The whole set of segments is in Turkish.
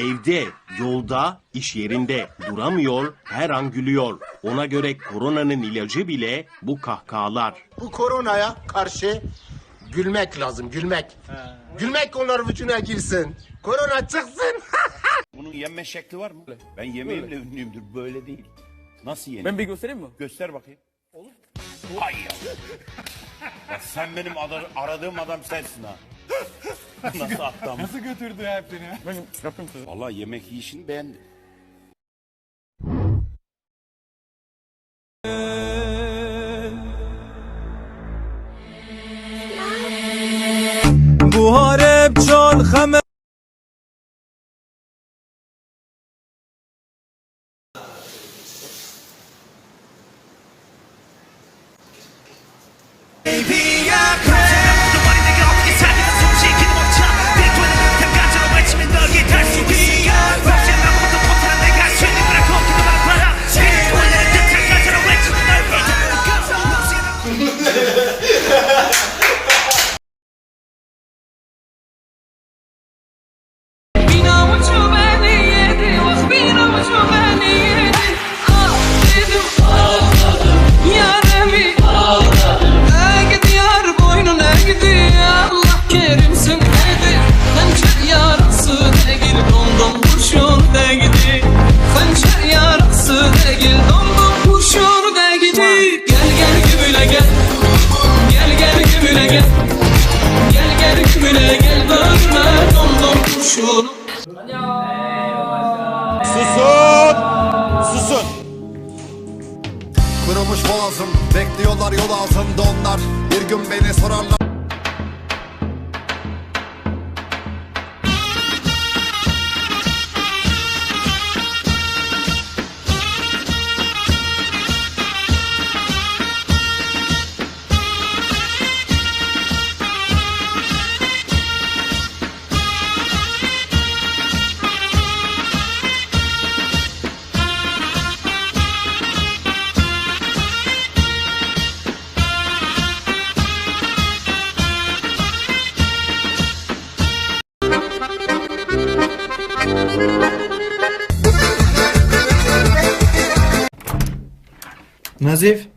Evde, yolda, iş yerinde duramıyor, her an gülüyor. Ona göre koronanın ilacı bile bu kahkahalar. Bu koronaya karşı gülmek lazım, gülmek. Gülmek onlar vücuduna girsin. Korona çıksın. Bunun yenme şekli var mı? Ben yemeğimle ünlüyümdür. Böyle değil. Nasıl yenir? Ben bir göstereyim mi? Göster bakayım. Olur. Hay ya. Ya sen benim adı- aradığım adam sensin ha. Nasıl adam? Nasıl götürdü ya hep seni ya? Ben yapayım size. Vallahi yemek yiyişini beğendim. Buhar hep can dedi. Hançer yarası değil dondum kurşun Susun! Susun! Kırılmış boğazım Bekliyorlar yol altında onlar Bir gün beni sorarlar Nazif.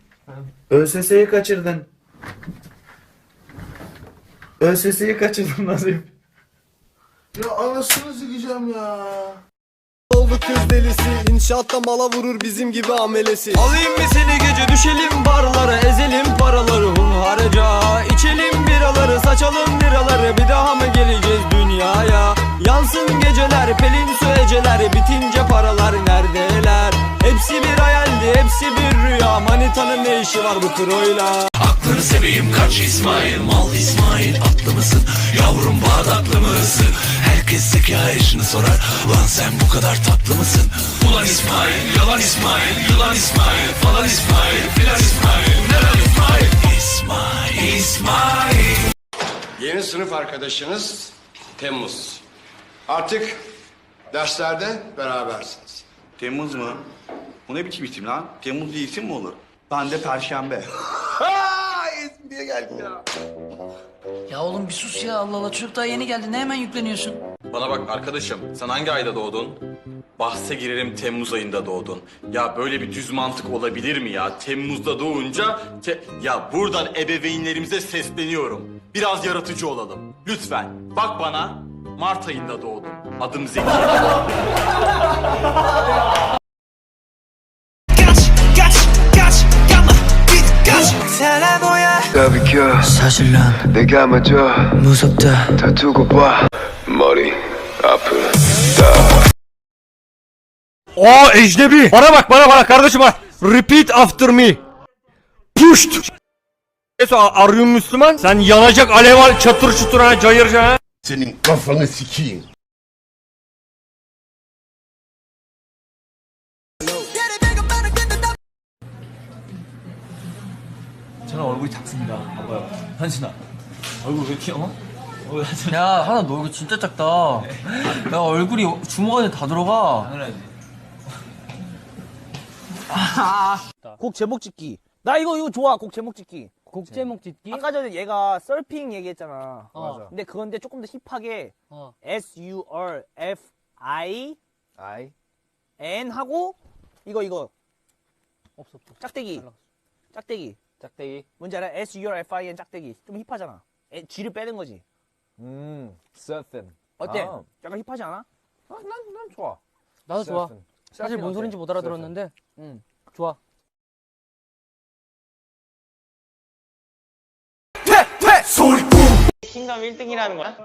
ÖSS'yi kaçırdın. ÖSS'yi kaçırdın Nazif. Ya anasını sikeceğim ya. Oldu kız delisi İnşaatta mala vurur bizim gibi amelesi Alayım mı seni gece düşelim barlara Ezelim paraları hunharca İçelim biraları saçalım liraları Bir daha mı geleceğiz dünyaya Yansın geceler pelin su eceler Bitince paralar neredeler Hepsi bir hayaldi hepsi bir rüya. Manitanın ne işi var bu kroyla Aklını seveyim kaç İsmail Mal İsmail atlı mısın? Yavrum Bağdatlı mısın? Herkes hikayesini sorar. Ulan sen bu kadar tatlı mısın? Ulan İsmail yalan İsmail Yılan İsmail falan İsmail Filan İsmail Neren İsmail? İsmail İsmail. Yeni sınıf arkadaşınız Temmuz. Artık derslerde berabersiniz. Temmuz mu? Bu ne biçim isim lan? Temmuz diye isim mi olur? Ben de Perşembe. Ya oğlum bir sus ya Allah Allah çocuk daha yeni geldi ne hemen yükleniyorsun? Bana bak arkadaşım, sen hangi ayda doğdun? Bahse girerim Temmuz ayında doğdun. Ya böyle bir düz mantık olabilir mi ya? Temmuz'da doğunca... te- ya buradan ebeveynlerimize sesleniyorum. Biraz yaratıcı olalım. Lütfen. Bak bana, Mart ayında doğdum. Adım Zeki. 사실 난 내가 먼저 무섭다 다 두고 봐 머리 앞을 Aa ecnebi. Bana bak bana bana kardeşim bak. Repeat after me. Pushed. Neyse arıyorum Müslüman. Sen yanacak alev al çatır çutur ha cayır ha. Senin kafanı sikeyim. 얼굴이 작습니다. 봐봐요. 한신아. 얼굴 왜 이렇게 어? 어, 한신아. 야 하나 너 얼굴 진짜 작다 야 얼굴이 주먹 안에 다 들어가 곡 제목 짓기. 나 이거 이거 좋아. 곡 제목 짓기. 곡 제목 짓기? 아까 전에 얘가 서핑 얘기했잖아. 어. 근데 그건데 조금 더 힙하게 어. S U R F I I N 하고 이거 이거 없어 없어 짝대기 짝대기 짝대기 뭔지 알아? S U R F I N 짝대기 좀 힙하잖아 에, G를 빼는 거지 음 surfing 어때? 아. 약간 힙하지 않아? 아, 난, 난 좋아 나도 좋아 surfing. 사실 뭔 소린지? 못 알아들었는데 응 좋아 킹덤 1등이라는 거야?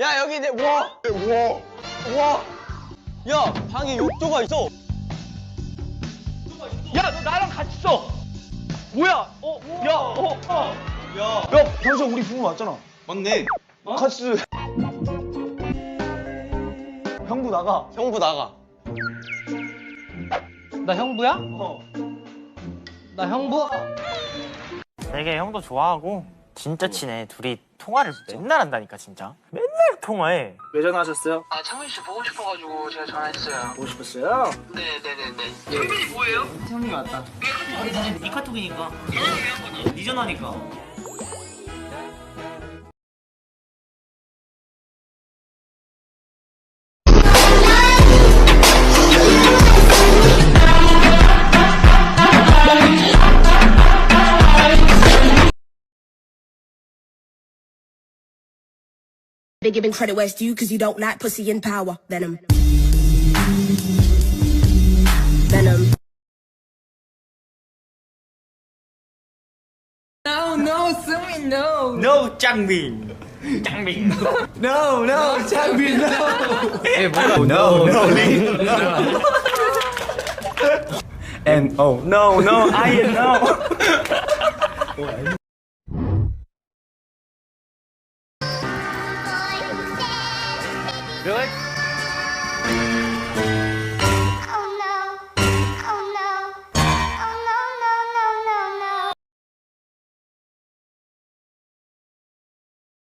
야 여기 내 와! 와! 와! 야 방에 욕조가 있어 야 너 나랑 같이 써 뭐야 어? 야 어? 어. 야, 야 당신 우리 부부 맞잖아 맞네. 같이 쓰 형부 나가 형부 나가 나 형부야? 나 형부? 되게 형도 좋아하고 진짜 친해. 둘이 통화를 맨날 한다니까 진짜. 맨날 통화해. 왜 전화하셨어요? 아 창민 씨 보고 싶어가지고 제가 전화했어요. 보고 싶었어요? 네네네네. 창민이 뭐예요? 형님이 왔다 이 카톡이니까. 네 전화니까. They giving credit where it's due because you don't like pussy in power. Venom. Venom. No. No Trang Bin. Trang Bin. No, no Trang Bin no. Em bắt no, no And oh no, no, I don't know. Really?